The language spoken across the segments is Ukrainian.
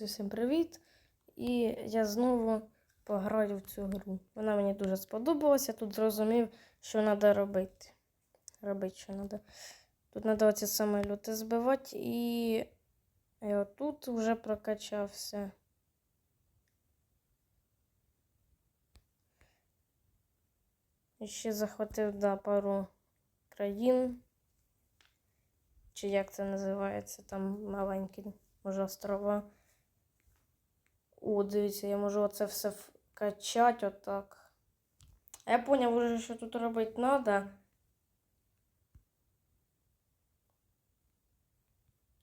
Всім привіт! І я знову пограю в цю гру. Вона мені дуже сподобалася. Тут зрозумів, що треба робити. Робити, що треба. Тут треба оці самоліти збивати і я отут вже прокачався. І ще захватив да, пару країн. Чи як це називається, там маленькі, може, острова. О, дивіться, я можу оце все вкачати отак. А я поняв уже, що тут робити треба.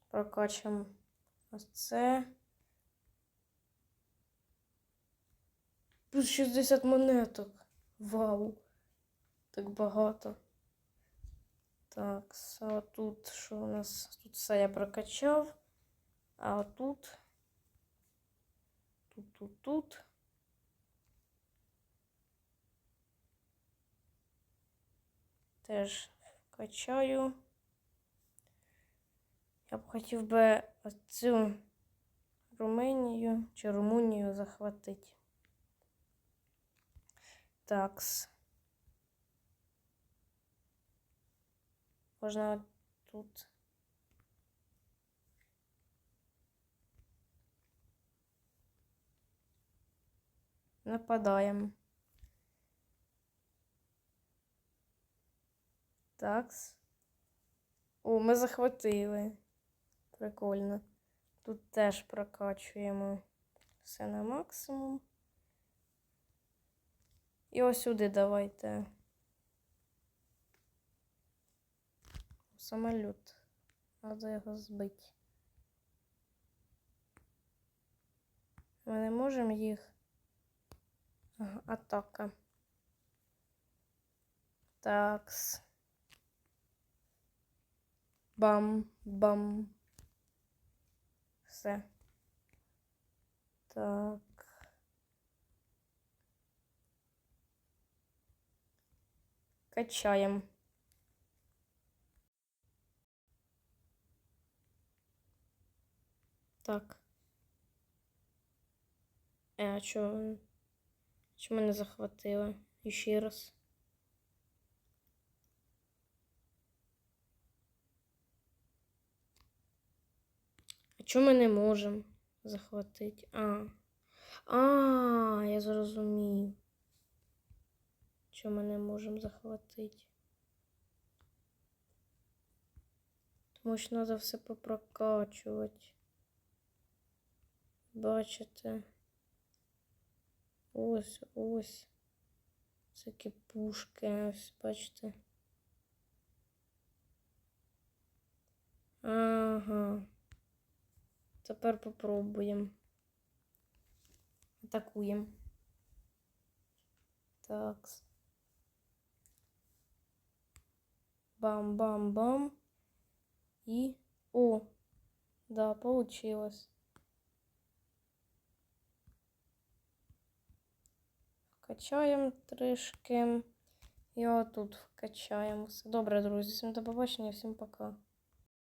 Прокачаємо ось це. Плюс 60 монеток. Вау! Так багато. Так, а тут що у нас? Тут все я прокачав. А тут. Тут. Теж качаю. Я б хотів би цю Руменію чи Румунію захватити. Такс. Можна тут. Нападаємо. Такс. О, ми захватили. Прикольно. Тут теж прокачуємо все на максимум. І ось сюди давайте. Самоліт. Треба його збити. Ми не можемо їх. Ага, атака. Такс. Бам, бам. Все. Так. Качаємо. Так. Е, а чого? Чому не захватила? І ще раз. А чому ми не можемо захватити? А. А, я зрозумів. Чому ми не можемо захватити? Тому що треба все попрокачувати. Бачите? Ось, ось. Всякі пушки, ось, бачите. Ага. Тепер попробуємо. Атакуємо. Так. Бам-бам-бам. І... О! Да, получилось. Вкачаємо трішки. І отут вкачаємо. Все добре, друзі. Всім до побачення, всім пока.